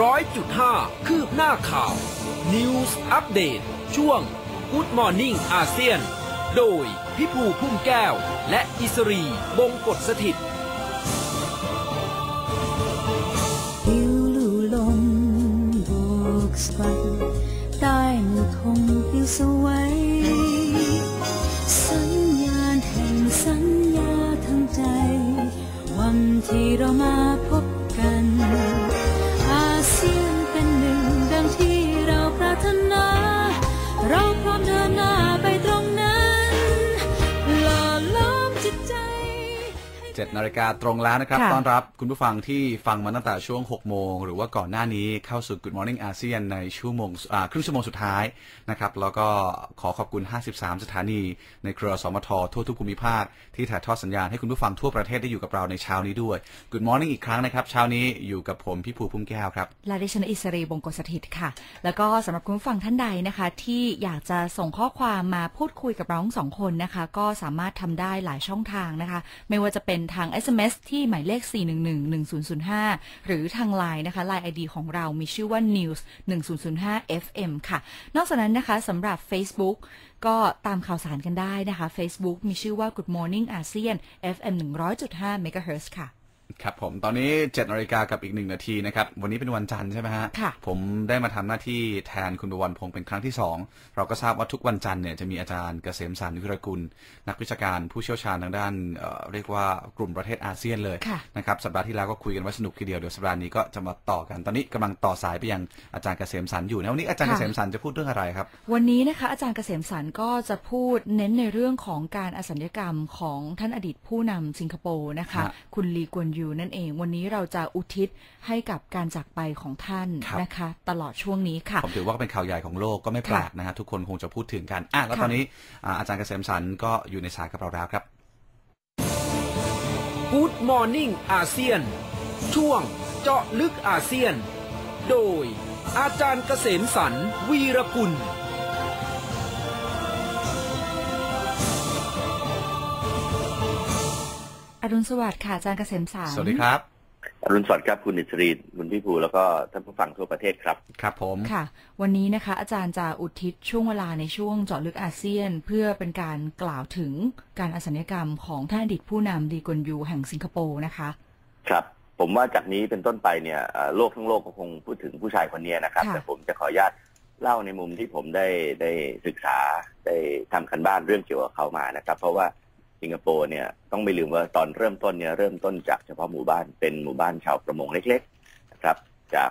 ร้อยจุดห้าคืบหน้าข่าว News Update ช่วง Good Morning อาเซียน โดยพิภูพุ่มแก้ว และอิสรีบงกฎสถิตหิวลูลมโบกสวัดใต้มือคงปิวสวยสัญญาณแห่งสัญญาทั้งใจ วันที่เรามา 7นาฬิกาตรงแล้วนะครับค่ะต้อนรับคุณผู้ฟังที่ฟังมาตั้งแต่ช่วง 6 โมง หรือว่าก่อนหน้านี้เข้าสู่ Good Morning อาเซียนในชั่วโมงอ่าครึ่งชั่วโมงสุดท้ายนะครับ แล้วก็ขอขอบคุณ 53 สถานี ในเครือสมททั่วทุกภูมิภาค ที่ถ่ายทอดสัญญาณให้คุณผู้ฟังทั่วประเทศได้อยู่กับเราในเช้านี้ด้วย Good Morning อีกครั้งนะครับเช้านี้อยู่กับผมพี่ภูพุ่มแก้วครับและดิฉันอิสรีบงกฎสถิตค่ะ แล้วก็สำหรับคุณผู้ฟังท่านใดนะคะ ที่อยากจะส่งข้อความมาพูดคุยกับเราทั้งสองคนนะคะ ก็สามารถทำได้หลายช่องทางนะคะ ไม่ว่าจะเป็นทาง SMS ที่หมายเลข 4111005 หรือทางไลน์นะคะไลน์ ID ของเรามีชื่อว่า news 1005 FM ค่ะ นอกจากนั้นนะคะสำหรับ Facebook ก็ตามข่าวสารกันได้นะคะ Facebook มีชื่อว่า Good Morning ASEAN FM 100.5 MHz ค่ะ ครับผมตอนนี้7นาฬิกากับอีกหนึ่งนาทีนะครับ วันนี้เป็นวันจันทร์ใช่ไหมฮะค่ะผมได้มาทำหน้าที่แทนคุณประวันพงศ์เป็นครั้งที่สองเราก็ทราบว่าทุกวันจันทร์เนี่ยจะมีอาจารย์เกษมสันต์วิรกุล นักวิชาการผู้เชี่ยวชาญทางด้านเอ่อเรียกว่ากลุ่มประเทศอาเซียนเลยค่ะนะครับสัปดาห์ที่แล้วก็คุยกันไว้สนุกทีเดียวเดี๋ยวสัปดาห์นี้ก็จะมาต่อกันตอนนี้กำลังต่อสายไปยังอาจารย์เกษมสันต์อยู่นะวันนี้อาจารย์เกค่ะษมสันต์จะพูดเรื่องอะไรครับ วันนี้นะคะอาจารย์เกษมสันต์ก็จะพูดเน้นในเรื่องของการอสัญญกรรมของท่านอดีตผู้นำสิงคโปร์นะคะฮะคุณลีกวนยูนั่นเอง วันนี้เราจะอุทิศให้กับการจากไปของท่านครับนะคะ ตลอดช่วงนี้ค่ะ ผมถือว่าเป็นข่าวใหญ่ของโลกก็ไม่แปลกนะฮะทุกคนคงจะพูดถึงกันอะแล้วค่ะตอนนี้อ่าอาจารย์เกษมสันต์ก็อยู่ในสายกับเราแล้วครับ Good Morning อาเซียน ช่วงเจาะลึกอาเซียน โดยอาจารย์เกษมสันต์วีรกุล อรุณสวัสดิ์ค่ะอาจารย์เกษมสันต์สวัสดีครับ อรุณสวัสดิ์ครับคุณอิสรีคุณพี่ภูแล้วก็ท่านผู้ฟังทั่วประเทศครับ ครับผม ค่ะ วันนี้นะคะ อาจารย์จะอุทิศช่วงเวลาในช่วงเจาะลึกอาเซียน เพื่อเป็นการกล่าวถึงการอสัญญกรรมของท่านอดีตผู้นำลีกวนยูแห่งสิงคโปร์นะคะ ครับ ผมว่าจากนี้เป็นต้นไปเนี่ยเอ่อโลกทั้งโลกก็คงพูดถึงผู้ชายคนนี้นะครับค่ะแต่ผมจะขออนุญาตเล่าในมุมที่ผมได้ได้ศึกษาได้ทำกันบ้านเรื่องเกี่ยวกับเขามานะครับ เพราะว่า สิงคโปร์เนี่ยต้องไม่ลืมว่าตอนเริ่มต้นเนี่ยเริ่มต้นจากเฉพาะหมู่บ้านเป็นหมู่บ้านชาวประมงเล็กๆนะครับ จาก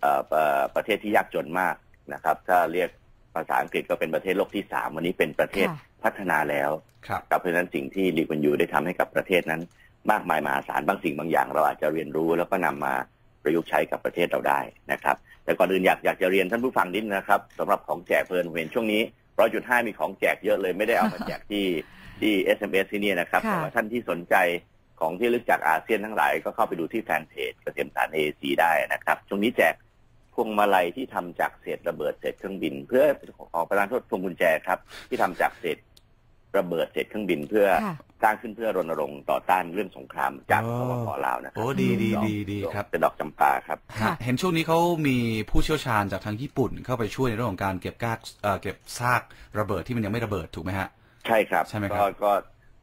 เอ่อเอ่อประเทศที่ยากจนมากนะครับ ถ้าเรียกภาษาอังกฤษก็เป็นประเทศโลกที่สามวันนี้เป็นประเทศค่ะพัฒนาแล้วครับครับเพราะฉะนั้นสิ่งที่ลีกวันยูได้ทำให้กับประเทศนั้น มากมายมหาศาลบางสิ่งบางอย่าง เราอาจจะเรียนรู้แล้วก็นำมาประยุกต์ใช้กับประเทศเราได้นะครับ แต่ก่อนอื่นอยากอยากจะเรียนท่านผู้ฟังนิดนะครับสำหรับของแจกเพลินเวนช่วงนี้ร้อยจุดห้ามีของแจกเยอะเลยไม่ได้เอามาแจกที่ ที่ SMS ที่นี่นะครับค่ะแต่ว่าท่านที่สนใจของที่ระลึกจากอาเซียนทั้งหลายก็เข้าไปดูที่แฟนเพจเกษมสารเอซีได้นะครับ ช่วงนี้แจกพวงมาลัยที่ทำจากเศษระเบิดเศษเครื่องบิน เพื่อออกประทานโทษพวงกุญแจครับ ที่ทำจากเศษระเบิดเศษเครื่องบินเพื่อค่ะสร้างขึ้นเพื่อรณรงค์ต่อต้านเรื่องสงครามจากอ๋สอปปลาวนะครัโอ้ดีดีดีดีครับเป็นดอกจำปาครับค่ะฮะเห็นช่วงนี้เขามีผู้เชี่ยวชาญจากทางญี่ปุ่นเข้าไปช่วยในเรื่องของการเก็บกากเอ่อเก็บซากระเบิดที่มันยังไม่ระเบิดถูกไหมฮะ ใช่ครับใช่ไหมครับก็ก็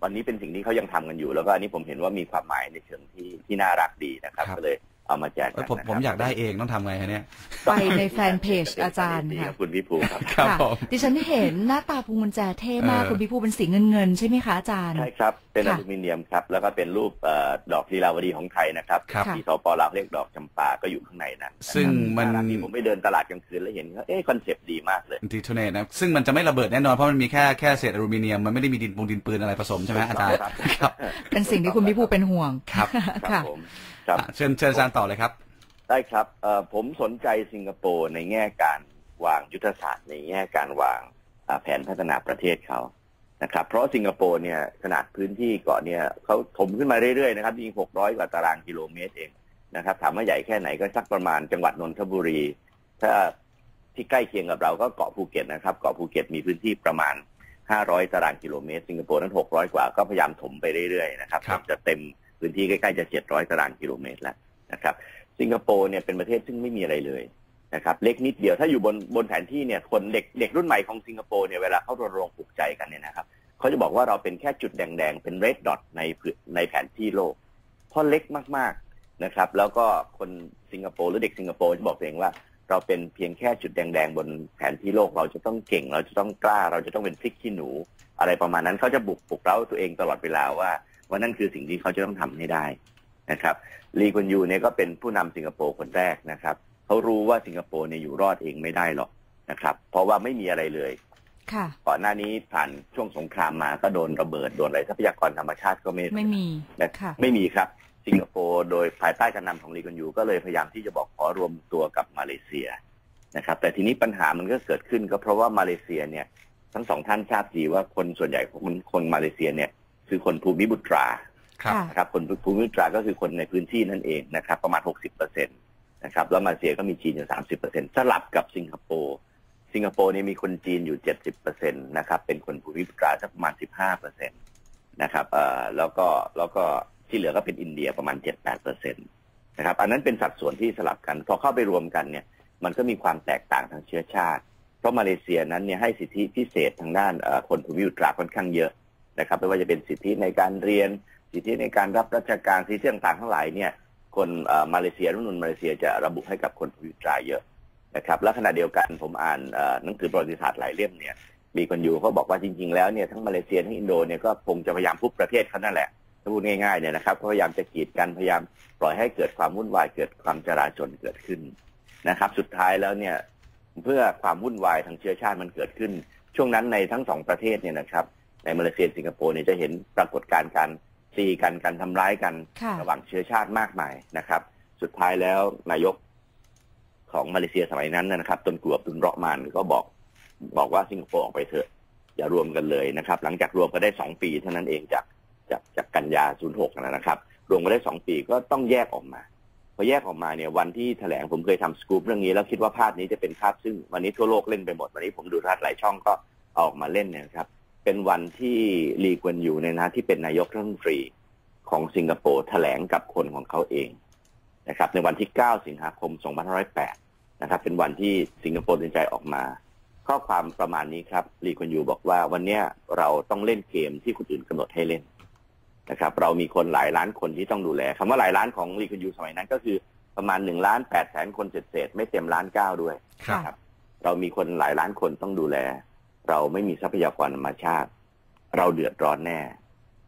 วันนี้เป็นสิ่งที่เขายังทำกันอยู่แล้วก็อันนี้ผมเห็นว่ามีความหมายในเชิงที่ที่น่ารักดีนะครับก็เลย เอามาแจกเอ้กัยนผมนะครับผมอยากได้เองต้องทำไงฮะเนี่ยไปในแฟนเพจอาจารย์ดีค่ะบคุณพี่ภูครับครับค่ะผมดิฉันเห็นหน้าตาพวงกุญแจเท่มากเออคุณพี่ภูเป็นสีเงินเงินๆใช่ไหมคะอาจารย์ใช่ครับ เป็นอค่ะลูมิเนียมครับ แล้วก็เป็นรูปเอ่อดอกลีลาวดีของไทยนะครับครับค่ะที่สปลาวเรียกดอกจำปาก็อยู่ข้างในนั้นซึ่งมันารักดีผมไปเดินตลาดกลางคืนแล้วเห็นว่าเอ๊ะคอนเซปต์ดีมากเลยดีโทเนตนะซึ่งมันจะไม่ระเบิดแน่นอนเพราะมันมีแค่แค่เศษอลูมิเนียมมันไม่ได้มีดินปงดินปืนอะไรผสมใช่ไหมอาจารย์ครับครับเป็นสิ่งที่คุณพี่ภูเป็นห่วงครับครัค่ะบผม ครับอะเชิญเชิญอาจารย์ต่อเลยครับ ได้ครับเอ่อผมสนใจสิงคโปร์ในแง่การวางยุทธศาสตร์ในแง่การวางอ่าแผนพัฒนาประเทศเขานะครับ เพราะสิงคโปร์เนี่ยขนาดพื้นที่เกาะเนี่ยเขาถมขึ้นมาเรื่อยๆนะครับยิง600 กว่าตารางกิโลเมตรเองนะครับถามว่าใหญ่แค่ไหนก็สักประมาณจังหวัดนนทบุรี ถ้าที่ใกล้เคียงกับเราก็เกาะภูเก็ตนะครับ เกาะภูเก็ตมีพื้นที่ประมาณ 500 ตารางกิโลเมตร สิงคโปร์นั้น 600 กว่าก็พยายามถมไปเรื่อยๆนะครับครับจะเต็ม พื้นที่ใกล้ๆจะ 700 ตารางกิโลเมตรแล้วนะครับ สิงคโปร์เนี่ยเป็นประเทศซึ่งไม่มีอะไรเลยนะครับเล็กนิดเดียวถ้าอยู่บนบนแผนที่เนี่ยคนเด็กเด็กรุ่นใหม่ของสิงคโปร์เนี่ยเวลาเขารณรงค์ปลุกใจกันเนี่ยนะครับเขาจะบอกว่าเราเป็นแค่จุดแดงๆ เป็น red dot ในในแผนที่โลก เพราะเล็กมากๆนะครับ แล้วก็คนสิงคโปร์หรือเด็กสิงคโปร์จะบอกเองว่าเราเป็นเพียงแค่จุดแดงๆ บนแผนที่โลก เราจะต้องเก่ง เราจะต้องกล้า เราจะต้องเป็นพริกขี้หนู อะไรประมาณนั้นเขาจะบุกปลุกเร้าตัวเองตลอดเวลาว่า ว่านั่นคือสิ่งที่เขาจะต้องทำให้ได้นะครับลีกวนยูเนี่ยก็เป็นผู้นำสิงคโปร์คนแรกนะครับเขารู้ว่าสิงคโปร์เนี่ยอยู่รอดเองไม่ได้หรอกนะครับ เพราะว่าไม่มีอะไรเลยค่ะก่อนหน้านี้ผ่านช่วงสงครามมาก็โดนระเบิดโดนอะไรทรัพยากรธรรมชาติก็ไม่ไม่มีนะค่ะไม่มีครับ สิงคโปร์โดยภายใต้การนำของลีกอนยูก็เลยพยายามที่จะบอกขอรวมตัวกับมาเลเซียนะครับ แต่ทีนี้ปัญหามันก็เกิดขึ้นก็เพราะว่ามาเลเซียเนี่ย ทั้งสองท่านทราบดีว่าคนส่วนใหญ่ของคนคนมาเลเซียเนี่ย คือคนภูมิบุตราครับค่ะนะครับคนภูมิบุตราก็คือคนในพื้นที่นั่นเองนะครับประมาณ 60เปอร์เซ็นตนะครับแล้วมาเลเซียก็มีจีนอยู่ 30เปอร์เซ็นสลับกับสิงคโปร์สิงคโปร์เนี่ยมีคนจีนอยู่ 70เปอร์เซ็นตนะครับเป็นคนภูมิบุตราสักประมาณ 15เปอร์เซ็นตนะครับเอ่อแล้วก็แล้วก็ที่เหลือก็เป็นอินเดียประมาณ 7-8เปอร์เซ็นตนะครับอันนั้นเป็นสัดส่วนที่สลับกันพอเข้าไปรวมกันเนี่ยมันก็มีความแตกต่างทางเชื้อชาติ เพราะมาเลเซียนั้นเนี่ยให้สิทธิพิเศษทางด้านเอ่อคนภูมิบุตราค่อนข้างเยอะ นะครับไม่ว่าจะเป็นสิทธิในการเรียน สิทธิในการรับราชการสิทธิต่างๆทั้งหลายเนี่ยคนมาเลเซียรุ่นนมาเลเซียจะระบุให้กับคนภูมิตราเยอะนะครับและขณะเดียวกันผมอ่านหนังสือประวัติศาสตร์หลายเล่มเนี่ยมีคนอยู่เขาบอกว่าจริง ๆ แล้วเนี่ยทั้งมาเลเซียทั้งอินโดเนี่ยก็คงจะพยายามพุบประเทศเขานั่นแหละถ้าพูดง่ายๆเนี่ยนะครับพยายามจะกีดกันพยายามปล่อยให้เกิดความวุ่นวายเกิดความจราจนเกิดขึ้นนะครับ สุดท้ายแล้วเนี่ยเพื่อความวุ่นวายทางเชื้อชาติมันเกิดขึ้น ช่วงนั้นในทั้งสองประเทศเนี่ยนะครับ ในมาเลเซียสิงคโปร์เนี่ยจะเห็นปรากฏการณ์การตีกันการทำร้ายกันค่ะระหว่างเชื้อชาติมากมายนะครับ สุดท้ายแล้วนายกของมาเลเซียสมัยนั้นนะครับตนกลัวตุนเราะมานก็บอกบอกว่าสิงคโปร์ออกไปเถอะ อย่ารวมกันเลยนะครับ หลังจากรวมกันได้สองปีเท่านั้นเองจากจากจากกันยา 06 นะครับ รวมกันได้สองปีก็ต้องแยกออกมาพอแยกออกมาเนี่ยวันที่แถลงผมเคยทำสกู๊ปเรื่องนี้ แล้วคิดว่าภาพนี้จะเป็นภาพซึ่งวันนี้ทั่วโลกเล่นไปหมด วันนี้ผมดูทัศน์หลายช่องก็เอาออกมาเล่นเนี่ยนะครับ เป็นวันที่ลีกวนอยู่ในฐานะที่เป็นนายกรัฐมนตรีของสิงคโปร์แถลงกับคนของเขาเองนะครับ ในวันที่ 9 สิงหาคม 2508 นะครับ เป็นวันที่สิงคโปร์ตัดสินใจออกมา ข้อความประมาณนี้ครับลีกวนยูบอกว่าวันเนี้ยเราต้องเล่นเกมที่คนอื่นกำหนดให้เล่นนะครับ เรามีคนหลายล้านคนที่ต้องดูแลคำว่าหลายล้านของลีกวนยูสมัยนั้นก็คือประมาณหนึ่งล้านแปดแสนคนเศษๆไม่เต็มล้านเก้าด้วยครับนะครับ เรามีคนหลายล้านคนต้องดูแล เราไม่มีทรัพยากรธรรมชาติ เราเดือดร้อนแน่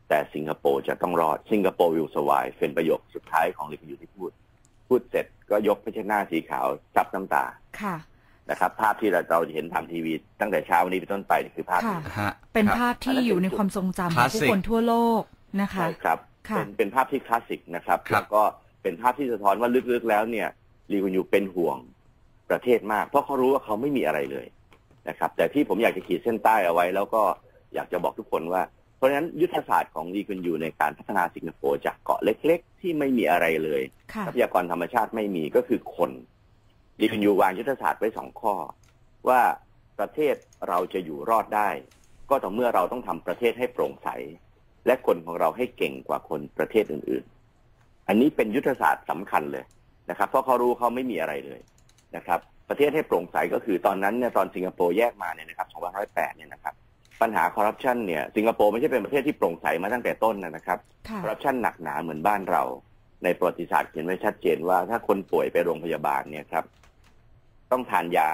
แต่สิงคโปร์จะต้องรอด สิงคโปร์วิวสวายเป็นประโยคสุดท้ายของลิคยูที่พูด พูดเสร็จก็ยกพยัญชนะสีขาวซับน้ำตาค่ะนะครับ ภาพที่เราเราจะเห็นทางทีวี ตั้งแต่เช้าวันนี้เป็นต้นไปนี่คือภาพค่ะนี้ฮะเป็นครับภาพที่อยู่ในความทรงจำของผู้ Classic คนทั่วโลกนะคะใช่ครับค่ะเป็นเป็นภาพที่คลาสสิกนะครับครับแล้วก็เป็นภาพที่สะท้อนว่าลึกๆแล้วเนี่ยลีกุนยูเป็นห่วงประเทศมาก เพราะเขารู้ว่าเขาไม่มีอะไรเลย นะครับ แต่ที่ผมอยากจะขีดเส้นใต้เอาไว้ แล้วก็อยากจะบอกทุกคนว่า เพราะฉะนั้นยุทธศาสตร์ของลีกุนยูในการพัฒนาสิงคโปร์จากเกาะเล็ก ๆ ที่ไม่มีอะไรเลยค่ะทรัพยากรธรรมชาติไม่มีก็คือคนลีกุนยูวางยุทธศาสตร์ไว้สองข้อ ว่าประเทศเราจะอยู่รอดได้ ก็ต่อเมื่อเราต้องทำประเทศให้โปร่งใส และคนของเราให้เก่งกว่าคนประเทศอื่น ๆ อันนี้เป็นยุทธศาสตร์สำคัญเลยนะครับ เพราะเขารู้เขาไม่มีอะไรเลยนะครับ ประเทศให้โปร่งใสก็คือตอนนั้นเนี่ยตอนสิงคโปร์แยกมาเนี่ยนะครับ2508เนี่ยนะครับปัญหาคอร์รัปชันเนี่ยสิงคโปร์ไม่ใช่เป็นประเทศที่โปร่งใสมาตั้งแต่ต้นนะครับค่ะคอร์รัปชันหนักหนาเหมือนบ้านเรา ในประวัติศาสตร์เขียนไว้ชัดเจนว่าถ้าคนป่วยไปโรงพยาบาลเนี่ยครับ ต้องทานยา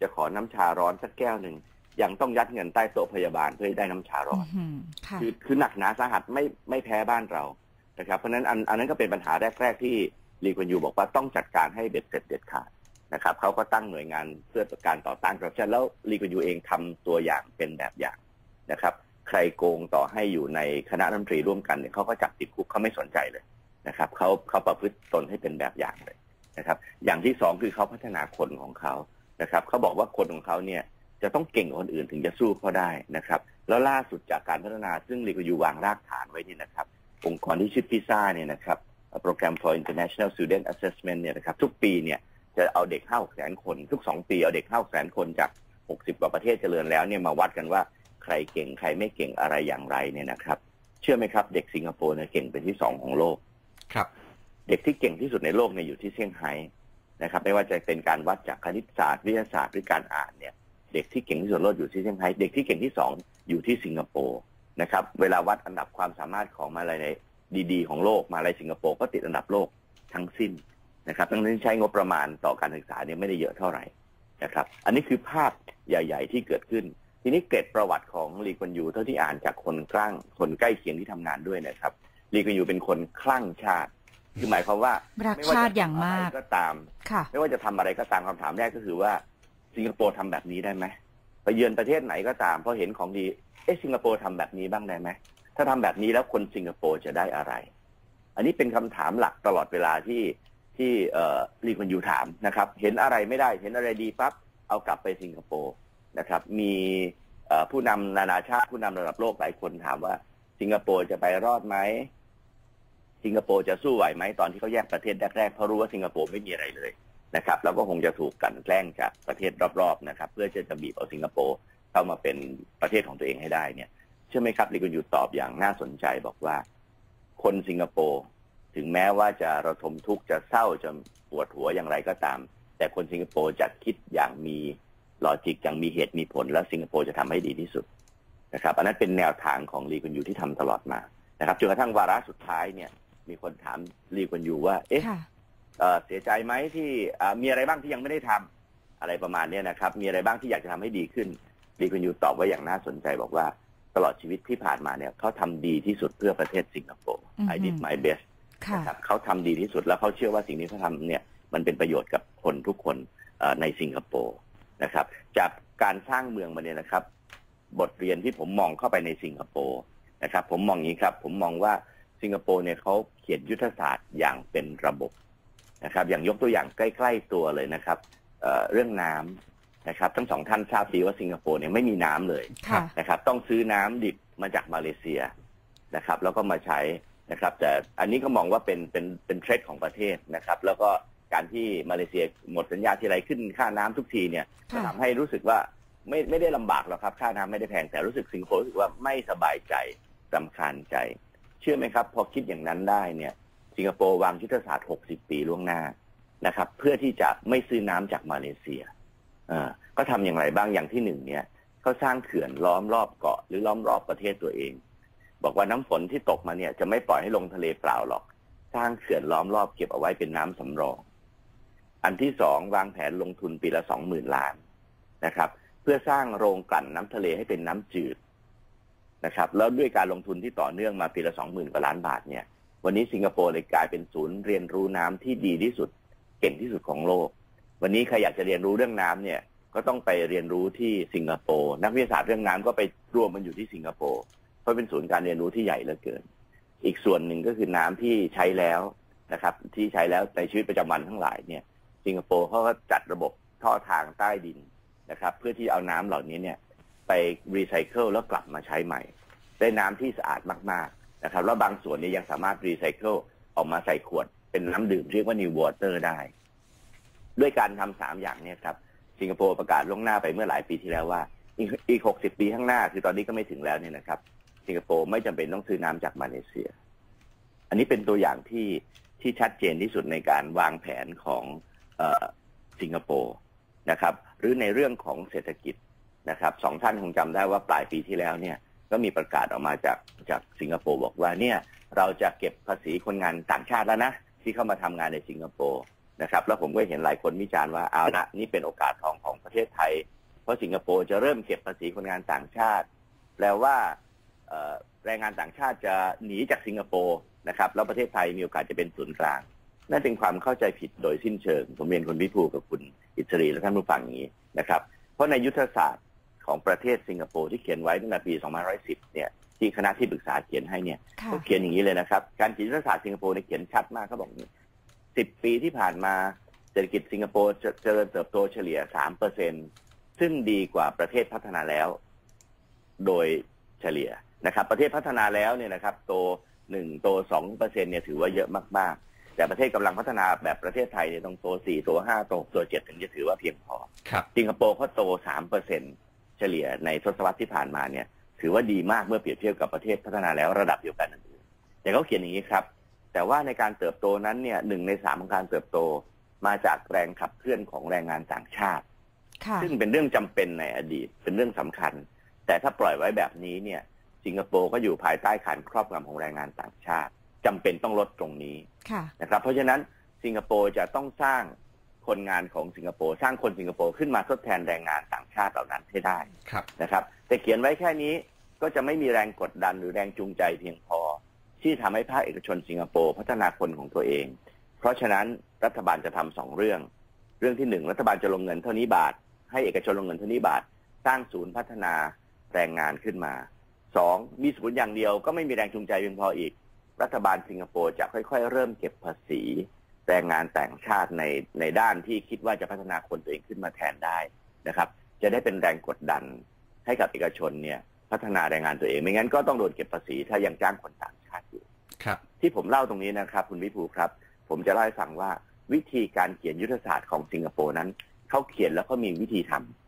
จะขอน้ำชาร้อนสักแก้วหนึ่งยังต้องยัดเงินใต้โต๊ะพยาบาลเพื่อให้ได้น้ำชาร้อนอืมค่ะคือคือหนักหนาสาหัสไม่ไม่แพ้บ้านเรานะครับเพราะฉะนั้นอันอันนั้นก็เป็นปัญหาแรกๆที่ลีกวนยูบอกว่าต้องจัดการให้เบ็ดเสร็จเด็ดขาด นะครับเขาก็ตั้งหน่วยงานเพื่อการต่อต้านคอร์รัปชันแล้วลีกวนยูเองทำตัวอย่างเป็นแบบอย่างนะครับ ใครโกงต่อให้อยู่ในคณะรัฐมนตรีร่วมกันเนี่ยเขาก็จับติดคุกเขาไม่สนใจเลยนะครับเขาเขาประพฤติตนให้เป็นแบบอย่างเลยนะครับ อย่างที่สองคือเขาพัฒนาคนของเขานะครับเขาบอกว่าคนของเขาเนี่ยจะต้องเก่งกว่าคนอื่นถึงจะสู้เขาได้นะครับ แล้วล่าสุดจากการพัฒนาซึ่งลีกยูวางรากฐานไว้นี่นะครับ องค์กรที่ชื่อพิซ่าเนี่ยนะครับโปรแกรม for international student assessment เนี่ยนะครับ ทุกปีเนี่ย จะเอาเด็กห้าแสนคน ทุกสองปีเอาเด็กห้าแสนคนจาก60กว่าประเทศเจริญแล้วเนี่ยมาวัดกันว่าใครเก่งใครไม่เก่งอะไรอย่างไรเนี่ยนะครับ เชื่อไหมครับ เด็กสิงคโปร์เนี่ยเก่งเป็นที่สองของโลกครับ เด็กที่เก่งที่สุดในโลกเนี่ยอยู่ที่เซี่ยงไฮ้นะครับ ไม่ว่าจะเป็นการวัดจากคณิตศาสตร์วิทยาศาสตร์หรือการอ่านเนี่ย เด็กที่เก่งที่สุดในโลกอยู่ที่เซี่ยงไฮ้เด็กที่เก่งที่สองอยู่ที่สิงคโปร์นะครับ เวลาวัดอันดับความสามารถของมาลัยในดีๆ ของโลกมาลัยสิงคโปร์ก็ติดอันดับโลกทั้งสิ้น นะครับทั้งนั้นใช้งบประมาณต่อการศึกษาเนี่ยไม่ได้เยอะเท่าไหร่นะครับ อันนี้คือภาพใหญ่ ๆ ที่เกิดขึ้น ทีนี้เกร็ดประวัติของลีกวนยูเท่าที่อ่านจากคนคลั่งคนใกล้เคียงที่ทำงานด้วยนะครับลีกวนยูเป็นคนคลั่งชาติ คือหมายความว่ารักไม่ว่าชาจะติอย่างทำอะไรมากก็ตามค่ะไม่ว่าจะทำอะไรก็ตามคำถามแรกก็คือว่า สิงคโปร์ทำแบบนี้ได้ไหมไปเยือนประเทศไหนก็ตามพอเห็นของดีเอ๊ะสิงคโปร์ทำแบบนี้บ้างได้ไหมถ้าทำแบบนี้แล้วคนสิงคโปร์จะได้อะไร อันนี้เป็นคำถามหลักตลอดเวลาที่ ที่เอ่อลีกวันยูถามนะครับ เห็นอะไรไม่ได้เห็นอะไรดีปั๊บเอากลับไปสิงคโปร์นะครับ มีผู้นำนานาชาติผู้นำระดับโลกหลายคนถามว่า สิงคโปร์จะไปรอดไหมสิงคโปร์จะสู้ไหวไหมตอนที่เขาแยกประเทศแรกๆเพราะรู้ว่าสิงคโปร์ไม่มีอะไรเลยนะครับแล้วก็คงจะถูกกันแกล้งจากประเทศรอบๆนะครับ เพื่อจะจะบีบเอาสิงคโปร์เข้ามาเป็นประเทศของตัวเองให้ได้เนี่ยเชื่อไหมครับลีกุนยูตอบอย่างน่าสนใจบอกว่า คนสิงคโปร์ ถึงแม้ว่าจะระทมทุกข์จะเศร้าจะปวดหัวอย่างไรก็ตาม แต่คนสิงคโปร์จะคิดอย่างมีลอจิกอย่างมีเหตุมีผล แล้วสิงคโปร์จะทำให้ดีที่สุดนะครับ อันนั้นเป็นแนวทางของลีกุนยูที่ทำตลอดมานะครับจนกระทั่งวาระสุดท้ายเนี่ย มีคนถามลีกุนยูว่า เอ๊ะค่ะเอ่อเสียใจไหมที่อ่ามีอะไรบ้างที่ยังไม่ได้ทำอะไรประมาณเนี้ยนะครับ มีอะไรบ้างที่อยากจะทำให้ดีขึ้นลีกุนยูตอบไว้อย่างน่าสนใจบอกว่าตลอดชีวิตที่ผ่านมาเนี่ยเขาทำดีที่สุดเพื่อประเทศสิงคโปร์อือฮึ I did my best ค่ะ นะครับเขาทำดีที่สุดแล้วเขาเชื่อว่าสิ่งที่เขาทำเนี่ยมันเป็นประโยชน์กับคนทุกคนเอ่อในสิงคโปร์นะครับ จากการสร้างเมืองมาเนี่ยนะครับ บทเรียนที่ผมมองเข้าไปในสิงคโปร์นะครับ ผมมองอย่างนี้ครับ ผมมองว่าสิงคโปร์เนี่ยเขาเขียนยุทธศาสตร์อย่างเป็นระบบนะครับ อย่างยกตัวอย่างใกล้ ๆตัวเลยนะครับเอ่อเรื่องน้ำนะครับ ทั้งสองท่านทราบดีว่าสิงคโปร์เนี่ยไม่มีน้ำเลยค่ะนะครับ ต้องซื้อน้ำดิบมาจากมาเลเซียนะครับ แล้วก็มาใช้ นะครับ แต่อันนี้ก็มองว่าเป็นเป็นเป็นเทรดของประเทศนะครับ แล้วก็การที่มาเลเซียหมดสัญญาทีไรขึ้นค่าน้ำทุกทีเนี่ยค่ะทำให้รู้สึกว่าไม่ไม่ได้ลำบากหรอกครับ ค่าน้ำไม่ได้แพงแต่รู้สึกสิงคโปร์รู้สึกว่าไม่สบายใจรำคาญใจ เชื่อไหมครับ พอคิดอย่างนั้นได้เนี่ย สิงคโปร์วางยุทธศาสตร์ 60 ปีล่วงหน้านะครับ เพื่อที่จะไม่ซื้อน้ำจากมาเลเซียเอ่าก็ทำอย่างไรบ้างอย่างที่หนึ่งเนี่ยเขาสร้างเขื่อนล้อมรอบเกาะหรือล้อมรอบประเทศตัวเอง บอกว่าน้ำฝนที่ตกมาเนี่ยจะไม่ปล่อยให้ลงทะเลเปล่าหรอก สร้างเขื่อนล้อมรอบเก็บเอาไว้เป็นน้ำสำรอง อันที่สองวางแผนลงทุนปีละสองหมื่นล้านนะครับ เพื่อสร้างโรงกลั่นน้ำทะเลให้เป็นน้ำจืดนะครับ แล้วด้วยการลงทุนที่ต่อเนื่องมาปีละสองหมื่นกว่าล้านบาทเนี่ย วันนี้สิงคโปร์เลยกลายเป็นศูนย์เรียนรู้น้ำที่ดีที่สุด เก่งที่สุดของโลก วันนี้ใครอยากจะเรียนรู้เรื่องน้ำเนี่ยก็ต้องไปเรียนรู้ที่สิงคโปร์นักวิทยาศาสตร์เรื่องน้ำก็ไปรวมมันอยู่ที่สิงคโปร์ ราะเป็นศูนย์การเรียนรู้ที่ใหญ่เหลือเกิน อีกส่วนหนึ่งก็คือน้ำที่ใช้แล้วนะครับ ที่ใช้แล้วในชีวิตประจำวันทั้งหลายเนี่ย สิงคโปร์เขาก็จัดระบบท่อทางใต้ดินนะครับ เพื่อที่เอาน้ำเหล่านี้เนี่ยไปรีไซเคิลแล้วกลับมาใช้ใหม่ ได้น้ำที่สะอาดมากๆนะครับ แล้วบางส่วนนี่ยยังสามารถรีไซเคิลออกมาใส่ขวด เป็นน้ำดื่มเรียกว่า New Water ได้ ด้วยการทำสามอย่างเนี่ยครับ สิงคโปร์ประกาศล่วงหน้าไปเมื่อหลายปีที่แล้วว่าอีกหกสิบปีข้างหน้า คือตอนนี้ก็ไม่ถึงแล้วเนี่ยนะครับ สิงคโปร์ไม่จำเป็นต้องซื้อน้ำจากมาเลเซีย อันนี้เป็นตัวอย่างที่ที่ชัดเจนที่สุดในการวางแผนของออสิงคโปร์นะครับ หรือในเรื่องของเศรษฐกิจนะครับสองท่านคงจำได้ว่าปลายปีที่แล้วเนี่ยก็มีประกาศออกมาจากจากสิงคโปร์บอกว่าเนี่ยเราจะเก็บภาษีคนงานต่างชาติแล้วนะ ที่เข้ามาทำงานในสิงคโปร์นะครับ แล้วผมก็เห็นหลายคนวิจารณ์ว่าเอาละนี่เป็นโอกาสทองของประเทศไทย เพราะสิงคโปร์จะเริ่มเก็บภาษีคนงานต่างชาติแปลว่า แรงงานต่างชาติจะหนีจากสิงคโปร์นะครับแล้วประเทศไทยมีโอกาสจะเป็นศูนย์กลางนั่นเป็นความเข้าใจผิดโดยสิ้นเชิง ผมเรียนคุณพิภูกับคุณอิสรีและท่านผู้ฟังอย่างนี้นะครับ เพราะในยุทธศาสตร์ของประเทศสิงคโปร์ที่เขียนไว้ตั้งแต่ปี 2510 เนี่ยที่คณะที่ปรึกษาเขียนให้เนี่ยค่ะเขาเขียนอย่างนี้เลยนะครับ การเขียนยุทธศาสตร์สิงคโปร์เนี่ยเขียนชัดมากเขาบอกนี่สิบปีที่ผ่านมาเศรษฐกิจสิงคโปร์จะเจริญเติบโตเฉลี่ยสามเปอร์เซ็นซึ่งดีกว่าประเทศพัฒนาแล้ว โดยเฉลี่ย นะครับ ประเทศพัฒนาแล้วเนี่ยนะครับ โตหนึ่งโตสองเปอร์เซ็นเนี่ยถือว่าเยอะมากๆ แต่ประเทศกำลังพัฒนาแบบประเทศไทยเนี่ยต้องโตสี่โตห้าโตหกโตเจ็ดถึงจะถือว่าเพียงพอครับสิงคโปร์เขาโตสามเปอร์เซ็นเฉลี่ยในทศวรรษที่ผ่านมาเนี่ยถือว่าดีมากเมื่อเปรียบเทียบกับประเทศพัฒนาแล้วระดับเดียวกันอื่นๆแต่เขาเขียนอย่างนี้ครับ แต่ว่าในการเติบโตนั้นเนี่ยหนึ่งในสามของการเติบโตมาจากแรงขับเคลื่อนของแรงงานต่างชาติค่ะซึ่งเป็นเรื่องจำเป็นในอดีตเป็นเรื่องสำคัญ แต่ถ้าปล่อยไว้แบบนี้เนี่ย สิงคโปร์ก็อยู่ภายใต้ฐานครอบงำของแรงงานต่างชาติจำเป็นต้องลดตรงนี้ค่ะนะครับ เพราะฉะนั้นสิงคโปร์จะต้องสร้างคนงานของสิงคโปร์สร้างคนสิงคโปร์ขึ้นมาทดแทนแรงงานต่างชาติเหล่านั้นให้ได้ครับนะครับ แต่เขียนไว้แค่นี้ก็จะไม่มีแรงกดดันหรือแรงจูงใจเพียงพอ ที่ทำให้ภาคเอกชนสิงคโปร์พัฒนาคนของตัวเอง เพราะฉะนั้นรัฐบาลจะทำสองเรื่อง เรื่องที่หนึ่งรัฐบาลจะลงเงินเท่านี้บาท ให้เอกชนลงเงินเท่านี้บาท สร้างศูนย์พัฒนาแรงงานขึ้นมา สองมีศูนย์อย่างเดียวก็ไม่มีแรงจูงใจเพียงพออีก รัฐบาลสิงคโปร์จะค่อย ๆ เริ่มเก็บภาษีแรงงานต่างชาติในในด้านที่คิดว่าจะพัฒนาคนตัวเองขึ้นมาแทนได้นะครับ จะได้เป็นแรงกดดันให้กับเอกชนเนี่ยพัฒนาแรงงานตัวเอง ไม่งั้นก็ต้องโดนเก็บภาษีถ้ายังจ้างคนต่างชาติอยู่ครับ ที่ผมเล่าตรงนี้นะครับ คุณวิภูครับ ผมจะเล่าให้ฟังว่าวิธีการเขียนยุทธศาสตร์ของสิงคโปร์นั้นเขาเขียนแล้วก็มีวิธีทำ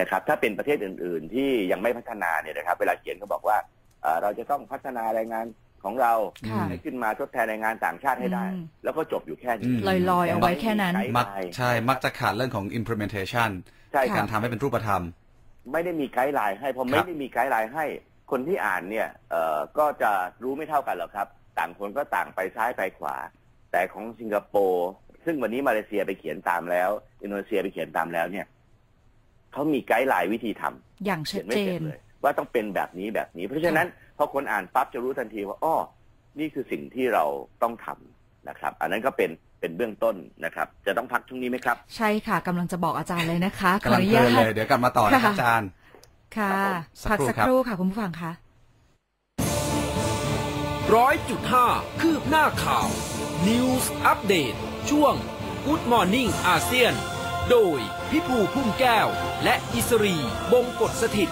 นะครับถ้าเป็นประเทศอื่น ๆ ที่ยังไม่พัฒนาเนี่ยนะครับ เวลาเขียนก็บอกว่าเอ่อเราจะต้องพัฒนาแรงงานของเราค่ะให้ขึ้นมาทดแทนแรงงานต่างชาติให้ได้อืมแล้วก็จบอยู่แค่นี้อืมลอยๆ เอาไว้แค่นั้นไม่ได้มักไกด์ไลน์ใช่มักจะขาดเรื่องของ implementation ใช่คการับรทำให้เป็นรูปธรรม ไม่ได้มีไกด์ไลน์ให้พอคไม่รับได้มีไกด์ไลน์ให้คนที่อ่านเนี่ยเอ่อก็จะรู้ไม่เท่ากันหรอกครับ ต่างคนก็ต่างไปซ้ายไปขวา แต่ของสิงคโปร์ซึ่งวันนี้มาเลเซียไปเขียนตามแล้ว อินโดนีเซียไปเขียนตามแล้วเนี่ย เขามีไกด์ไลน์วิธีทำอย่างชัเขีดยนไม่เจเสร็นจเลย ว่าต้องเป็นแบบนี้แบบนี้ เพราะฉะนั้นพอคนอ่านปั๊บจะรู้ทันทีว่าอ้อนี่คือสิ่งที่เราต้องทำนะครับ อันนั้นก็เป็นเป็นเบื้องต้นนะครับ จะต้องพักช่วงนี้ไหมครับ ใช่ค่ะกำลังจะบอกอาจารย์เลยนะคะขกำอลัองนุเพลิญานตเลยเดี๋ยวกลับมาต่อนะครับค่ะอาจารย์ ค่ะครับผมสัพักกครู่สักครับครู่ค่ะคุณผู้ฟังคะร้อยจุดห้าคืบหน้าข่าว News อัปเดตช่วง Good Morning อาเซียน โดยพิภูพุ่มแก้ว และอิสรีบงกฎสถิต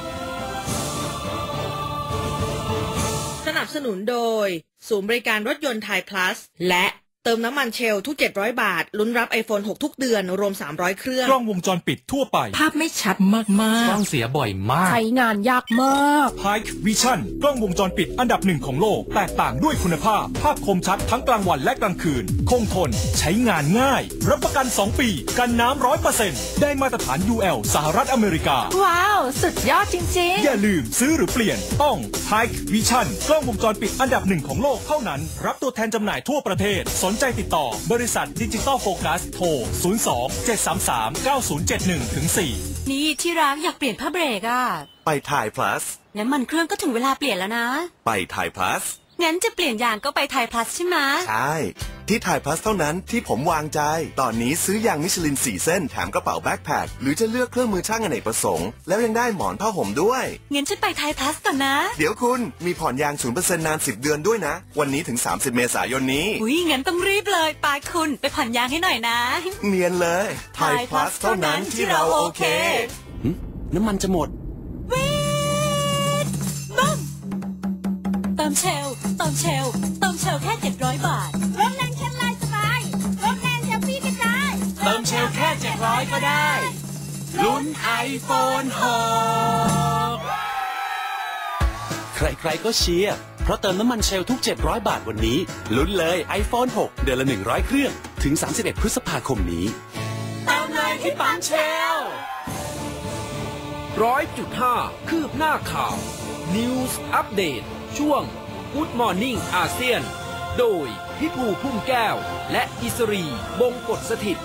สนับสนุนโดย ศูนย์บริการรถยนต์ไทยพลัส และ เติมน้ำมันเชลทุก 700 บาท ลุ้นรับ iPhone 6 ทุกเดือน รวม 300 เครื่อง กล้องวงจรปิดทั่วไป ภาพไม่ชัดมากกล้องเสียบ่อยมากใช้งานยากมาก Hike Vision กล้องวงจรปิดอันดับหนึ่งของโลก แตกต่างด้วยคุณภาพ ภาพคมชัดทั้งกลางวันและกลางคืน คงทน ใช้งานง่าย รับประกัน 2 ปี กันน้ำร้อยเปอร์เซ็นต์ได้มาตรฐาน UL สหรัฐอเมริกา ว้าว สุดยอดจริง อย่าลืมซื้อหรือเปลี่ยนต้อง Hike Vision กล้องวงจรปิดอันดับหนึ่งของโลกเท่านั้น รับตัวแทนจำหน่ายทั่วประเทศสนใจติดต่อบริษัทดิจิตอลโฟกัสโทร 02 733 9071ถึง4นี่ที่รักอยากเปลี่ยนผ้าเบรกอะไปถ่าย plus งั้นมันเครื่องก็ถึงเวลาเปลี่ยนแล้วนะ ไปถ่าย plus งั้นจะเปลี่ยนยางก็ไปไทยพลัสใช่ไหมใช่ ที่ถ่าย plus เท่านั้นที่ผมวางใจ ตอนนี้ซื้อยางมิชลิน 4 เส้นแถมกระเป๋าแบ็คแพคหรือจะเลือกเครื่องมือช่างอเนกประสงค์ แล้วยังได้หมอนผ้าห่มด้วย งั้นฉันไปไทยพลัสก่อนนะ เดี๋ยวคุณมีผ่อนยาง 0%นาน 10 เดือนด้วยนะ วันนี้ถึง 30 เมษายนนี้ อุ้ยงั้นต้องรีบเลยปาคุณไปผ่อนยางให้หน่อยนะ เนียนเลยถ่าย plus เท่านั้นที่เราโอเคน้ำมันจะหมดเติมเชล เติมเชล เติมเชลแค่700 บาทร่มแรงแค่ลายสบายร่มแรงเซลฟี่กันได้เติมเชลแค่700ก็ได้ลุ้นไอโฟน6ใครๆก็เชียร์เพราะเติมน้ำมันเชลทุก 700 บาทวันนี้ ลุ้นเลย iPhone 6 เดือนละ 100 เครื่อง ถึง 31 พฤษภาคมนี้ เติมเลยที่ปั๊มเชลร้อยจุดห้าคืบหน้าข่าว News อัปเดต ช่วง Good Morning อาเซียน โดยพิภูพุ่มแก้ว และอิสรีบงกฎสถิต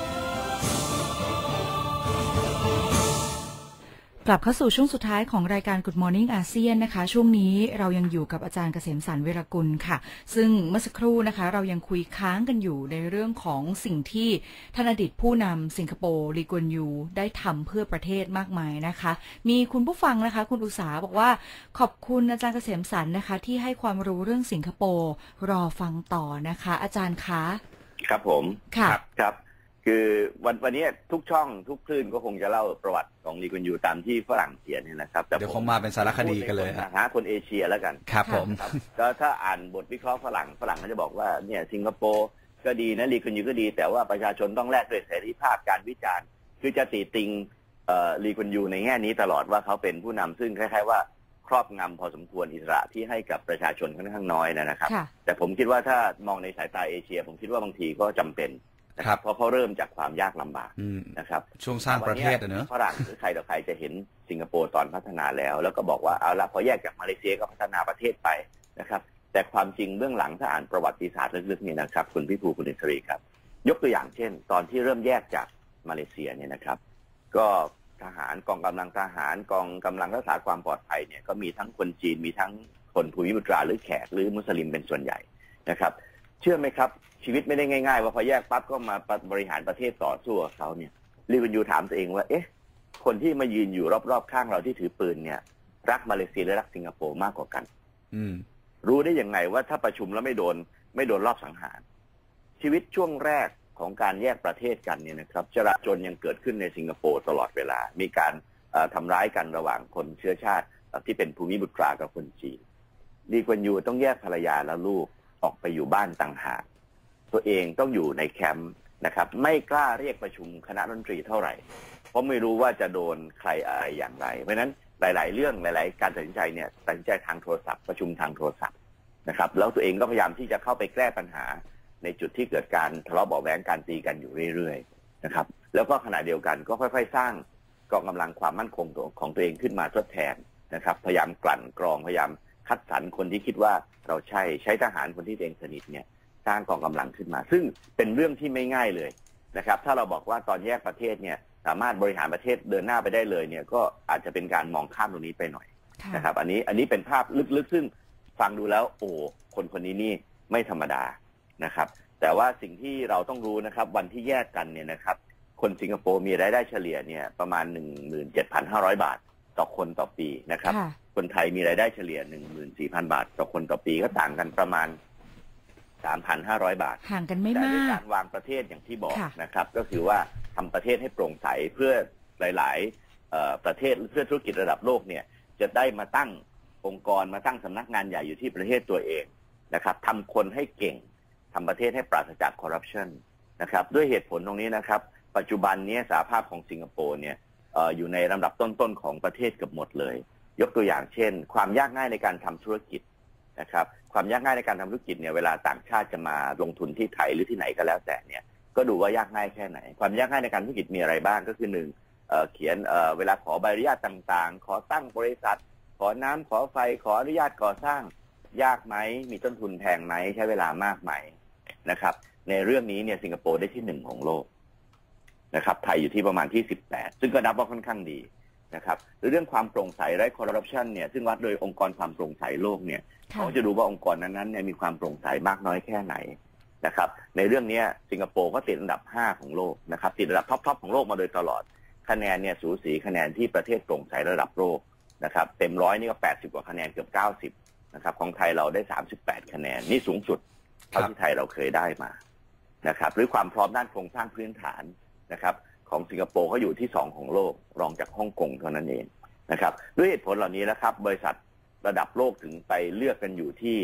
กลับเข้าสู่ช่วงสุดท้ายของรายการ Good Morning อาเซียนนะคะ ช่วงนี้เรายังอยู่กับอาจารย์เกษมสันต์เวรกุลค่ะ ซึ่งเมื่อสักครู่นะคะ เรายังคุยค้างกันอยู่ในเรื่องของสิ่งที่ท่านอดีตผู้นำสิงคโปร์ลีกวนยูได้ทำเพื่อประเทศมากมายนะคะ มีคุณผู้ฟังนะคะ คุณอุษาบอกว่าขอบคุณอาจารย์เกษมสันต์นะคะ ที่ให้ความรู้เรื่องสิงคโปร์รอฟังต่อนะคะ อาจารย์คะครับผมค่ะครับ คือวันวันนี้ทุกช่องทุกคลื่นก็คงจะเล่าประวัติของลีกุนยูตามที่ฝรั่งเขียนเนี่ยนะครับแต่เดี๋ยวผคงมาเป็นสารคดีกันเลยพูดฮะในคหาคนเอเชียแล้วกันครับผมครับก็ถ้าอ่านบทวิเคราะห์ฝรั่งฝรั่งก็จะบอกว่าเนี่ยสิงคโปร์ก็ดีนะลีกุนยูก็ดี แต่ว่าประชาชนต้องแลกด้วยเสรีภาพการวิจารณ์ คือจะตีติงเอ่อลีกุนยูในแง่นี้ตลอดว่าเขาเป็นผู้นำซึ่งคล้ายๆว่าครอบงำพอสมควรอิสระที่ให้กับประชาชนค่อนข้างน้อยนะครับค่ะแต่ผมคิดว่าถ้ามองในสายตาเอเชีย ผมคิดว่าบางทีก็จำเป็น นะคครัรับบเพราะเขาเริ่มจากความยากลำบากอืมนะครับ ช่วงสร้างประเทศอะเนอะฝรั่งหรือใครต่อใครจะเห็นสิงคโปร์ตอนพัฒนาแล้ว แล้วก็บอกว่าเอาละพอแยกจากมาเลเซียก็พัฒนาประเทศไปนะครับ แต่ความจริงเบื้องหลังถ้าอ่านประวัติศาสตร์ลึกๆเนี่ยนะครับคุณพิภูคุณอิสรีครับ ยกตัวอย่างเช่น ตอนที่เริ่มแยกจากมาเลเซียเนี่ยนะครับ ก็ทหารกองกำลังทหารกองกำลังรักษาความปลอดภัยเนี่ยก็มีทั้งคนจีนมีทั้งคนภูมิบุตราหรือแขกหรือมุสลิมเป็นส่วนใหญ่นะครับเชื่อไหมครับ ชีวิตไม่ได้ง่ายๆ ว่าพอแยกปั๊บก็มาบริหารประเทศต่อสู้กับเขาเนี่ยลีวันยูถามตัวเองว่า เอ๊ะ คนที่มายืนอยู่รอบๆข้างเราที่ถือปืนเนี่ย รักมาเลเซียหรือรักสิงคโปร์มากกว่ากัน อืมรู้ได้ยังไงว่าถ้าประชุมแล้วไม่โดน ไม่โดนรอบสังหาร ชีวิตช่วงแรกของการแยกประเทศกันเนี่ยนะครับจราจนยังเกิดขึ้นในสิงคโปร์ตลอดเวลา มีการเอ่อทำร้ายกันระหว่างคนเชื้อชาติเอ่อที่เป็นภูมิบุตรากับคนจีนลีกวนยูต้องแยกภรรยาและลูก ออกไปอยู่บ้านต่างหาก ตัวเองต้องอยู่ในแคมป์นะครับ ไม่กล้าเรียกประชุมคณะรัฐมนตรีเท่าไหร่ เพราะไม่รู้ว่าจะโดนใครอะไรอย่างไร เพราะฉะนั้นหลาย ๆ เรื่องหลาย ๆ การตัดสินใจเนี่ยตัดสินใจทางโทรศัพท์ประชุมทางโทรศัพท์นะครับ แล้วตัวเองก็พยายามที่จะเข้าไปแก้ปัญหา ในจุดที่เกิดการทะเลาะเบาะแว้งการตีกันอยู่เรื่อย ๆ นะครับ แล้วก็ขณะเดียวกันก็ค่อย ๆ สร้างกองกำลังความมั่นคงของตัวเองขึ้นมาทดแทนนะครับ พยายามกลั่นกรองพยายามคัดสรรคนที่คิดว่า เราใช่ใช้ทหารคนที่ตัวเองสนิทเนี่ยสร้างกองกำลังขึ้นมา ซึ่งเป็นเรื่องที่ไม่ง่ายเลยนะครับ ถ้าเราบอกว่าตอนแยกประเทศเนี่ยสามารถบริหารประเทศเดินหน้าไปได้เลยเนี่ยก็อาจจะเป็นการมองข้ามตรงนี้ไปหน่อยค่ะนะครับ อันนี้อันนี้เป็นภาพลึกๆ ซึ่งฟังดูแล้ว โอ้คนคนนี้นี่ไม่ธรรมดานะครับ แต่ว่าสิ่งที่เราต้องรู้นะครับ วันที่แยกกันเนี่ยนะครับ คนสิงคโปร์มีรายได้เฉลี่ยเนี่ยประมาณ 17,500 บาทต่อคนต่อปีนะครับ ค่ะคนไทยมีรายได้เฉลี่ย14,000บาท ต่อคนต่อปีก็ต่างกันประมาณ3,500บาท ห่างกันไม่แต่มาด้วยกการวางประเทศอย่างที่บอกค่ะนะครับ ก็คือว่าทำประเทศให้โปร่งใสเพื่อหลายๆเอ่อประเทศเพื่อธุรกิจระดับโลกเนี่ย จะได้มาตั้งองค์กรมาตั้งสำนักงานใหญ่อยู่ที่ประเทศตัวเองนะครับทำคนให้เก่งทำประเทศให้ปราศจากคอร์รัปชันนะครับ ด้วยเหตุผลตรงนี้นะครับ ปัจจุบันเนี้สาภาพของสิงคโปร์เนี่ยเอ่ออยู่ในลำดับต้น ๆ ของประเทศเกือบหมดเลย ยกตัวอย่างเช่น ความยากง่ายในการทำธุรกิจนะครับ ความยากง่ายในการทำธุรกิจเนี่ยเวลาต่างชาติจะมาลงทุนที่ไทยหรือที่ไหนก็แล้วแต่เนี่ยก็ดูว่ายากง่ายแค่ไหน ความยากง่ายในการธุรกิจมีอะไรบ้างก็คือหนึ่งเเขียนเเวลาขอใบอนุญาตต่างๆ ขอตั้งบริษัท ขอน้ำขอไฟขออนุญาตก่อสร้างยากไหมมีต้นทุนแพงไหมใช้เวลามากไหมนะครับ ในเรื่องนี้เนี่ยสิงคโปร์ได้ที่หนึ่งของโลกนะครับ ไทยอยู่ที่ประมาณที่สิบแปดซึ่งก็นับว่าค่อนข้างดี นะครับหรือเรื่องความโปร่งใสไร้คอร์รัปชันเนี่ยซึ่งวัดโดยองค์กรความโปร่งใสโลกเนี่ยค่ะเขาจะดูว่าองค์กรนั้นๆเนี่ยมีความโปร่งใสมากน้อยแค่ไหนนะครับ ในเรื่องเนี้ยสิงคโปร์ก็ติดอันดับ 5 ของโลกนะครับติดอันดับท็อปๆของโลกมาโดยตลอด คะแนนเนี่ยสูสีคะแนนที่ประเทศโปร่งใสระดับโลกนะครับเต็มร้อยนี่ก็ 80 กว่าคะแนนเกือบ 90นะครับของไทยเราได้ 38 คะแนนนี่สูงสุดเท่าที่ไทยเราเคยได้มานะครับหรือความพร้อมด้านโครงสร้างพื้นฐานนะครับ ของสิงคโปร์เขาอยู่ที่ 2 ของโลกรองจากฮ่องกงเท่านั้นเองนะครับ ด้วยเหตุผลเหล่านี้นะครับ บริษัทระดับโลกถึงไปเลือกกันอยู่ที่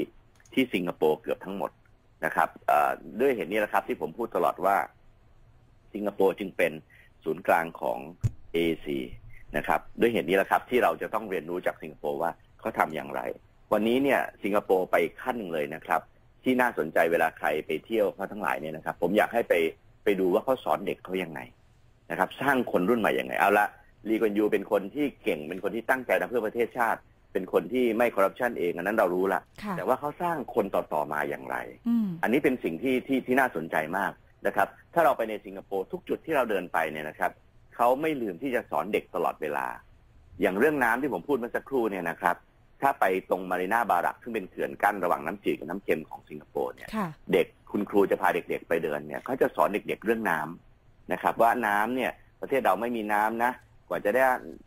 ที่สิงคโปร์เกือบทั้งหมดนะครับด้วยเหตุนี้แหละครับที่ผมพูดตลอดว่า สิงคโปร์จึงเป็นศูนย์กลางของ AAC นะครับด้วยเหตุนี้แหละครับที่เราจะต้องเรียนรู้จากสิงคโปร์ว่าเขาทำอย่างไร วันนี้เนี่ยสิงคโปร์ไปขั้นหนึ่งเลยนะครับ ที่น่าสนใจเวลาใครไปเที่ยวเขาทั้งหลายเนี่ยนะครับ ผมอยากให้ไปไปดูว่าเขาสอนเด็กเขายังไง นะครับ สร้างคนรุ่นใหม่ยังไง เอาละลีกวนยูเป็นคนที่เก่งเป็นคนที่ตั้งใจทำเพื่อประเทศชาติ เป็นคนที่ไม่คอร์รัปชันเองอันนั้นเรารู้ละค่ะแต่ว่าเขาสร้างคนต่อๆมาอย่างไรอืมอันนี้เป็นสิ่งที่ที่ที่น่าสนใจมากนะครับ ถ้าเราไปในสิงคโปร์ทุกจุดที่เราเดินไปเนี่ยนะครับเขาไม่ลืมที่จะสอนเด็กตลอดเวลา อย่างเรื่องน้ำที่ผมพูดเมื่อสักครู่เนี่ยนะครับ ถ้าไปตรงมารีนาบารักซึ่งเป็นเขื่อนกั้นระหว่างน้ำจืดกับน้ำเค็มของสิงคโปร์เนี่ยค่ะเด็กคุณครูจะพาเด็กๆไปเดินเนี่ยเขาจะสอนเด็กๆเรื่องน้ำ นะครับ ว่าน้ำเนี่ยประเทศเราไม่มีน้ำนะกว่าจะได้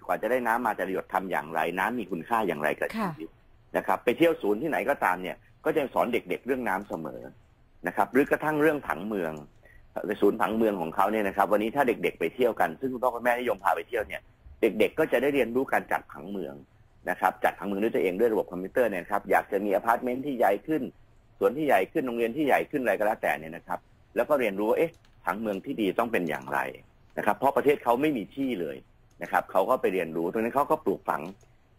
กว่าจะได้น้ำมาจะหยดทำอย่างไร น้ำมีคุณค่าอย่างไรกับชีค่ะวิตนะครับ ไปเที่ยวศูนย์ที่ไหนก็ตามเนี่ย ก็จะสอนเด็กๆเรื่องน้ำเสมอนะครับ หรือกระทั่งเรื่องผังเมืองในศูนย์ผังเมืองของเขาเนี่ยนะครับ วันนี้ถ้าเด็กๆไปเที่ยวกันซึ่งคุณพ่อคุณแม่นิยมพาไปเที่ยวเนี่ยเด็กๆ ก็จะได้เรียนรู้การจัดผังเมืองนะครับ จัดผังเมืองด้วยตัวเองด้วยระบบคอมพิวเตอร์เนี่ยนะครับอยากจะมีอพาร์ตเมนต์ที่ใหญ่ขึ้นสวนที่ใหญ่ขึ้นโรงเรียนที่ใหญ่ขึ้นอะไรก็แล้วแต่เนี่ยนะครับ แล้วก็เรียนรู้ว่าเอ๊ะ ผังเมืองที่ดีต้องเป็นอย่างไรนะครับ เพราะประเทศเขาไม่มีที่เลยนะครับเขาก็ไปเรียนรู้ตรงนั้นเขาก็ปลูกฝัง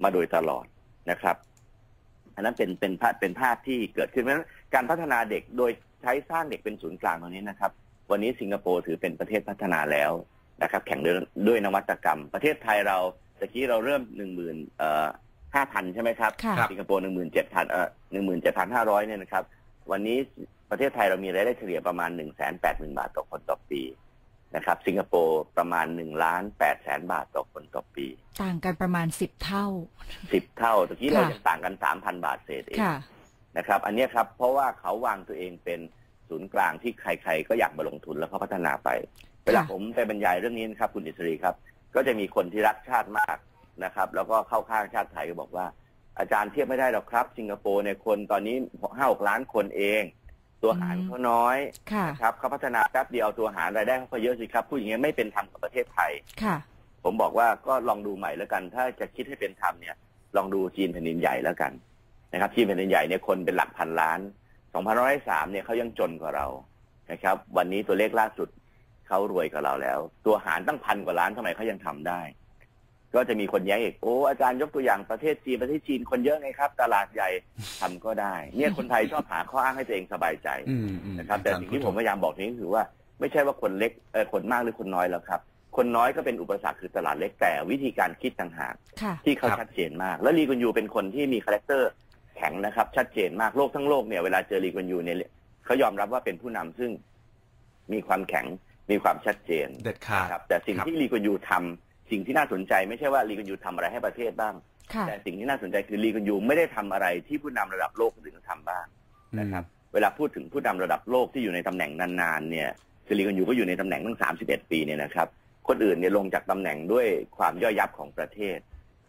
มาโดยตลอดนะครับอันนั้นเป็นเป็นภาพเป็นภาพที่เกิดขึ้นเพราะฉะนั้นการพัฒนาเด็กโดยใช้สร้างเด็กเป็นศูนย์กลางตรงนี้นะครับ วันนี้สิงคโปร์ถือเป็นประเทศพัฒนาแล้วนะครับ แข่งด้วยด้วยนวัตกรรม ประเทศไทยเราตะกี้เราเริ่มหนึ่งหมื่นเอ่อห้าพันใช่ไหมครับค่ะสิงคโปร์หนึ่งหมื่นเจ็ดพันเอ่อหนึ่งหมื่นเจ็ดพันห้าร้อยเนี่ยนะครับ วันนี้ ประเทศไทยเรามีรายได้เฉลี่ยประมาณหนึ่งแสนแปดหมื่นบาทต่อคนต่อปีนะครับ สิงคโปร์ประมาณหนึ่งล้านแปดแสนบาทต่อคนต่อปี ต่างกันประมาณสิบเท่าสิบเท่าตะกี้เราค่ะยังต่างกันสามพันบาทเศษเองค่ะนะครับ อันเนี้ยครับเพราะว่าเขาวางตัวเองเป็นศูนย์กลางที่ใคร ๆ ก็อยากมาลงทุนแล้วก็พัฒนาไป เวลาผมไปบรรยายเรื่องนี้นะครับ คุณอิสรีครับ ก็จะมีคนที่รักชาติมากนะครับ แล้วก็เข้าข้างชาติไทยก็บอกว่า อาจารย์เทียบไม่ได้หรอกครับ สิงคโปร์เนี่ยคนตอนนี้ห้าหกล้านคนเอง ตัวหารอืมเขาน้อยค่ะนะครับเขาพัฒนาแป๊บเดียวตัวหารรายได้เขาก็เยอะสิครับพูดอย่างนี้ยไม่เป็นธรรมกับประเทศไทยค่ะ ผมบอกว่าก็ลองดูใหม่แล้วกัน ถ้าจะคิดให้เป็นธรรมเนี่ยลองดูจีนแผ่นดินใหญ่แล้วกันนะครับจีนแผ่นดินใหญ่เนี่ยคนเป็นหลักพันล้าน2003เนี่ยเขายังจนกว่าเรานะครับ วันนี้ตัวเลขล่าสุดเขารวยกว่าเราแล้ว ตัวหารตั้งพันกว่าล้านทำไมเขายังทำได้ ก็จะมีคนแย้งอีกโอ้อาจารย์ยกตัวอย่างประเทศจีนประเทศจีนคนเยอะไงครับ ตลาดใหญ่ทำก็ได้ เนี่ยคนไทยชอบหาข้ออ้างให้ตัวเองสบายใจอืมอืมนะครับ แต่อาจารย์สิ่งที่พูผดมพยายามบอกนี้คือว่าไม่ใช่ว่าคนเล็กเออคนมากหรือคนน้อยแล้วครับ คนน้อยก็เป็นอุปสรรคคือตลาดเล็กแต่วิธีการคิดต่างหากค่ะที่เขาครับชัดเจนมาก แล้วลีกุนยูเป็นคนที่มีคาแรคเตอร์แข็งนะครับ ชัดเจนมากโลกทั้งโลกเนี่ยเวลาเจอลีกุนยูเนี่ยเขายอมรับว่าเป็นผู้นำซึ่งมีความแข็งมีความชัดเจนเด็ดขาดนะครับ แต่สิ่งครับที่ลีกุนยูทำ สิ่งที่น่าสนใจไม่ใช่ว่าลีกุนยูทำอะไรให้ประเทศบ้างค่ะแต่สิ่งที่น่าสนใจคือลีกุนยูไม่ได้ทำอะไรที่ผู้นำระดับโลกคนอื่นเขาทำบ้างนะครับ เวลาพูดถึงผู้นำระดับโลกที่อยู่ในตำแหน่งนานๆเนี่ยคือลีกอนยูก็อยู่ในตำแหน่งตั้ง 31 ปีเนี่ยนะครับ คนอื่นเนี่ยลงจากตำแหน่งด้วยความย่อยยับของประเทศ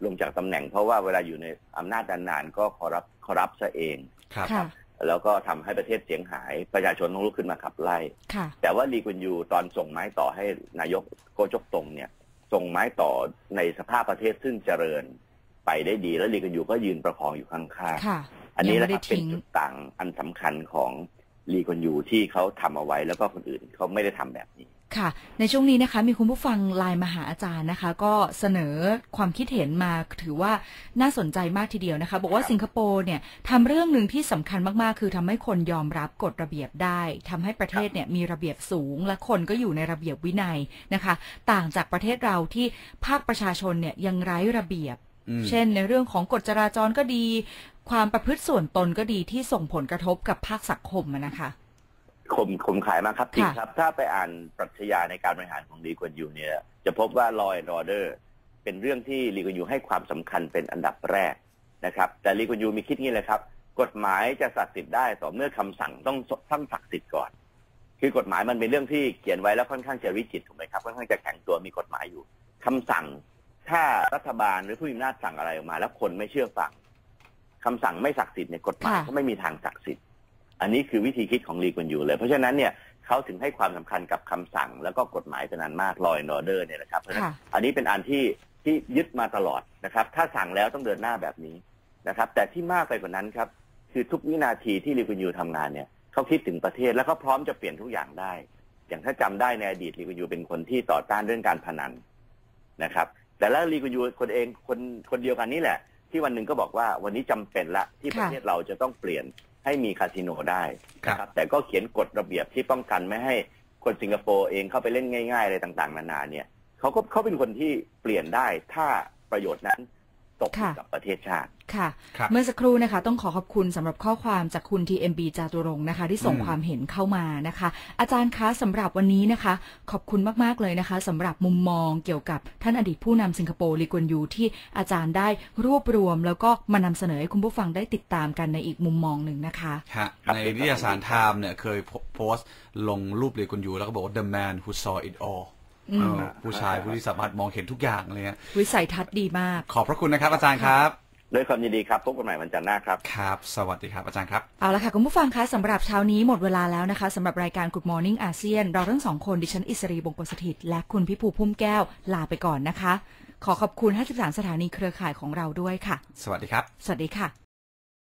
ลงจากตำแหน่งเพราะว่าเวลาอยู่ในอำนาจนานๆก็คอรับคอรับซะเองครับค่ะแล้วก็ทำให้ประเทศเสียงหายประชาชนต้องลุกขึ้นมาขับไล่ค่ะแต่ว่าลีกวนยูตอนส่งไม้ต่อให้นายกโกจกตงเนี่ย ส่งไม้ต่อในสภาพประเทศซึ่งเจริญไปได้ดี แล้วลีกวนยูก็ยืนประคองอยู่ข้างๆค่ะอันนี้ยังนะไม่คได้รับเป็นทิ้งจุดต่างอันสำคัญของลีกอนยูที่เขาทำเอาไว้แล้วก็คนอื่นเขาไม่ได้ทำแบบนี้ ค่ะ ในช่วงนี้นะคะ มีคุณผู้ฟังไลน์มาหาอาจารย์นะคะ ก็เสนอความคิดเห็นมาถือว่าน่าสนใจมากทีเดียวนะคะ บอกว่าครับสิงคโปร์เนี่ยทำเรื่องหนึ่งที่สำคัญมากๆ คือทำให้คนยอมรับกฎระเบียบได้ทำให้ประเทศเนี่ยมีระเบียบสูง และคนก็อยู่ในระเบียบวินัยนะคะ ต่างจากประเทศเราที่ภาคประชาชนเนี่ยยังไร้ระเบียบอืมเช่น ในเรื่องของกฎจราจรก็ดี ความประพฤติส่วนตนก็ดีที่ส่งผลกระทบกับภาคสังคมอะนะคะ คมคมขายมากครับจริงค่ะครับ ถ้าไปอ่านปรัชญาในการบริหารของลีกวนยูเนี่ย จะพบว่า law and order เป็นเรื่องที่ลีกวนยูให้ความสำคัญเป็นอันดับแรกนะครับ แต่ลีกวนยูมีคิดงี้เลยครับ กฎหมายจะศักดิ์สิทธิ์ได้ต่อเมื่อคำสั่งต้องต้องศักดิ์สิทธิ์ก่อน คือกฎหมายมันเป็นเรื่องที่เขียนไว้แล้วค่อนข้างจะริจิตถูกไหมครับค่อนข้างจะแข็งตัวมีกฎหมายอยู่คำสั่งถ้ารัฐบาลหรือผู้มีอำนาจสั่งอะไรออกมา แล้วคนไม่เชื่อฟังคำสั่งไม่ศักดิ์สิทธิ์เนี่ยกฎหมายค่ะก็ไม่มีทางศักดิ์สิทธิ์ อันนี้คือวิธีคิดของลีกวนยูเลย เพราะฉะนั้นเนี่ยเขาถึงให้ความสำคัญกับคำสั่ง แล้วก็กฎหมายเป็นอันมาก law and order เนี่ยนะครับเพราะฉะนั้นค่ะอันนี้เป็นอันที่ที่ยึดมาตลอดนะครับ ถ้าสั่งแล้วต้องเดินหน้าแบบนี้นะครับ แต่ที่มากไปกว่านั้นครับคือทุกวินาทีที่ลีกวนยูทำงานเนี่ยเขาคิดถึงประเทศแล้วเขาพร้อมจะเปลี่ยนทุกอย่างได้ อย่างถ้าจำได้ในอดีตลีกวนยูเป็นคนที่ต่อต้านเรื่องการพนันนะครับ แต่แล้วลีกวนยูคนเองคนคนเดียวกันนี่แหละที่วันหนึ่งก็บอกว่าวันนี้จำเป็นละที่ประเทศเราจะต้องเปลี่ยน ให้มีคาสิโนได้ครับนะครับ แต่ก็เขียนกฎระเบียบที่ป้องกันไม่ให้คนสิงคโปร์เองเข้าไปเล่นง่ายๆอะไรต่างๆ นานาเนี่ยเขาก็เขาเป็นคนที่เปลี่ยนได้ถ้าประโยชน์นั้น ตกอยู่ค่ะกับประเทศชาติค่ะครับเมื่อสักครู่นะคะ ต้องขอขอบคุณสำหรับข้อความจากคุณ TMB จาตุรงค์นะคะ ที่ส่งอืมความเห็นเข้ามานะคะ อาจารย์คะสำหรับวันนี้นะคะ ขอบคุณมาก ๆ เลยนะคะสำหรับมุมมองเกี่ยวกับท่านอดีตผู้นำสิงคโปร์ลีกวนยูที่อาจารย์ได้รวบรวม แล้วก็มานำเสนอให้คุณผู้ฟังได้ติดตามกันในอีกมุมมองหนึ่งนะคะฮะครับในนิตยสารไทม์เนี่ยเคยโพโพสต์ลงรูปเลยคุณยูแล้วก็บอกว่า the man who saw it all อืม เออผู้ชายผู้ที่สามารถมองเห็นทุกอย่างเลยฮะวิสัยทัศน์ดีมาก ขอบพระคุณนะครับ อาจารย์ครับ ด้วยความยินดีครับพบกันใหม่วันจันทร์หน้าครับ ครับ สวัสดีครับอาจารย์ครับ เอาละค่ะคุณผู้ฟังคะสำหรับเช้านี้หมดเวลาแล้วนะคะสำหรับรายการ Good Morning อาเซียน เราทั้งสองคนดิฉันอิสรีบงกฎสถิตย์และคุณพิภูพุ่มแก้วลาไปก่อนนะคะ ขอขอบคุณ 53 สถานีเครือข่ายของเราด้วยค่ะ สวัสดีครับ สวัสดีค่ะ